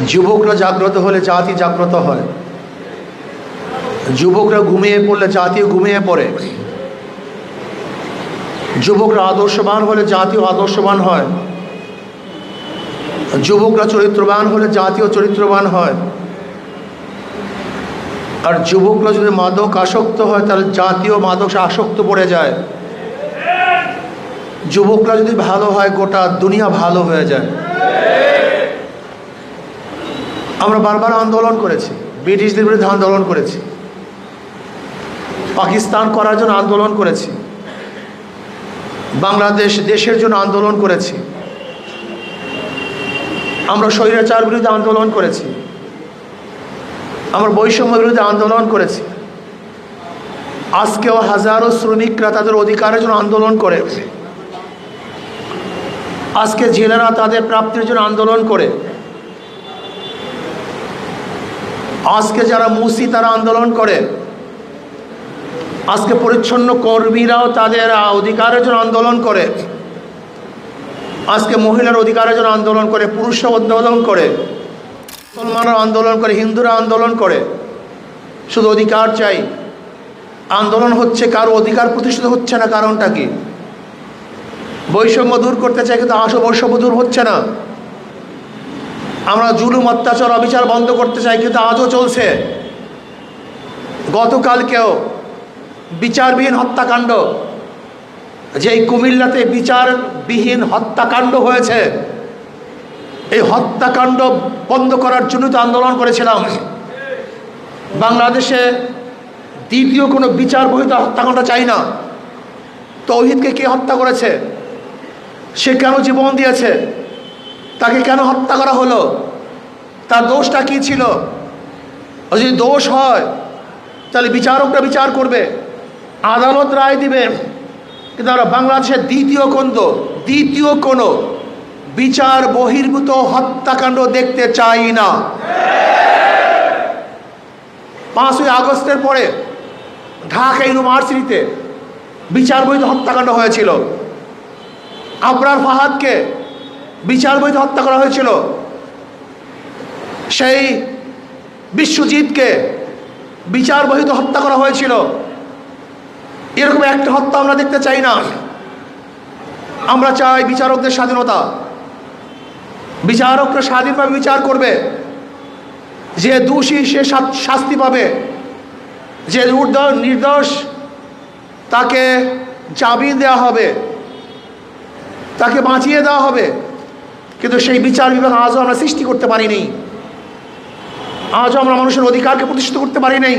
যুবকরা জাগ্রত হলে জাতি জাগ্রত হয়। যুবকরা ঘুমিয়ে পড়লে জাতিও ঘুমিয়ে পড়ে। যুবকরা আদর্শবান হলে জাতীয় আদর্শবান হয়। যুবকরা চরিত্রবান হলে জাতীয় চরিত্রবান হয়। আর যুবকরা যদি মাদক আসক্ত হয়, তাহলে জাতীয় মাদক আসক্ত পড়ে যায়। যুবকরা যদি ভালো হয়, গোটা দুনিয়া ভালো হয়ে যায়। আমরা বারবার আন্দোলন করেছি, ব্রিটিশদের বিরুদ্ধে আন্দোলন করেছি, পাকিস্তান করার জন্য আন্দোলন করেছি, বাংলাদেশ দেশের জন্য আন্দোলন করেছি, আমরা স্বৈরাচার বিরুদ্ধে আন্দোলন করেছি, আমরা বৈষম্য বিরুদ্ধে আন্দোলন করেছি, আজকেও হাজারো শ্রমিকরা তাদের অধিকারের জন্য আন্দোলন করে, আজকে জেলেরা তাদের প্রাপ্তির জন্য আন্দোলন করে। আজকে যারা মুসি তারা আন্দোলন করে, আজকে পরিচ্ছন্ন কর্মীরাও তাদের অধিকারের জন্য আন্দোলন করে, আজকে মহিলার অধিকারের জন্য আন্দোলন করে পুরুষরা আন্দোলন করে মুসলমানরা আন্দোলন করে হিন্দুরা আন্দোলন করে। শুধু অধিকার চাই। আন্দোলন হচ্ছে কারও অধিকার প্রতিষ্ঠিত হচ্ছে না, কারণটা কি? বৈষম্য দূর করতে চাই কিন্তু আসো বৈষম্য দূর হচ্ছে না। আমরা জুলুম, অত্যাচার, অবিচার বন্ধ করতে চাই, কিন্তু আজও চলছে। গতকালকেও বিচারবিহীন হত্যাকাণ্ড, যেই কুমিল্লাতে বিচারবিহীন হত্যাকাণ্ড হয়েছে, এই হত্যাকাণ্ড বন্ধ করার জন্য তো আন্দোলন করেছিলাম। বাংলাদেশে দ্বিতীয় কোনো বিচার বহিত হত্যাকাণ্ড চাই না। তৌহিদকে কে হত্যা করেছে? সে কেন জীবন দিয়েছে? তাকে কেন হত্যা করা হলো? তার দোষটা কি ছিল? যদি দোষ হয়, তাহলে বিচারকরা বিচার করবে। আদালত রায় দিবে। কিন্তু আমরা বাংলাদেশের দ্বিতীয় কোন দ্বিতীয় কোনো বিচার বহির্ভূত হত্যাকাণ্ড দেখতে চাই না। পাঁচই আগস্টের পরে ঢাকা ইউনিভার্সিটিতে বিচার বহির্ভূত হত্যাকাণ্ড হয়েছিল। আবরার ফাহাদকে বিচার বহির্ভূত হত্যা করা হয়েছিল। সেই বিশ্বজিৎকে বিচার বহিত হত্যা করা হয়েছিল। এরকম একটা হত্যা আমরা দেখতে চাই না। আমরা চাই বিচারকদের স্বাধীনতা। বিচারকরা স্বাধীনভাবে বিচার করবে। যে দোষী সে শাস্তি পাবে। যে নির্দোষ তাকে জামিন দেওয়া হবে। তাকে বাঁচিয়ে দেওয়া হবে। কিন্তু সেই বিচার বিভাগ আজও আমরা সৃষ্টি করতে পারিনি। আজও আমরা মানুষের অধিকারকে প্রতিষ্ঠিত করতে পারি নাই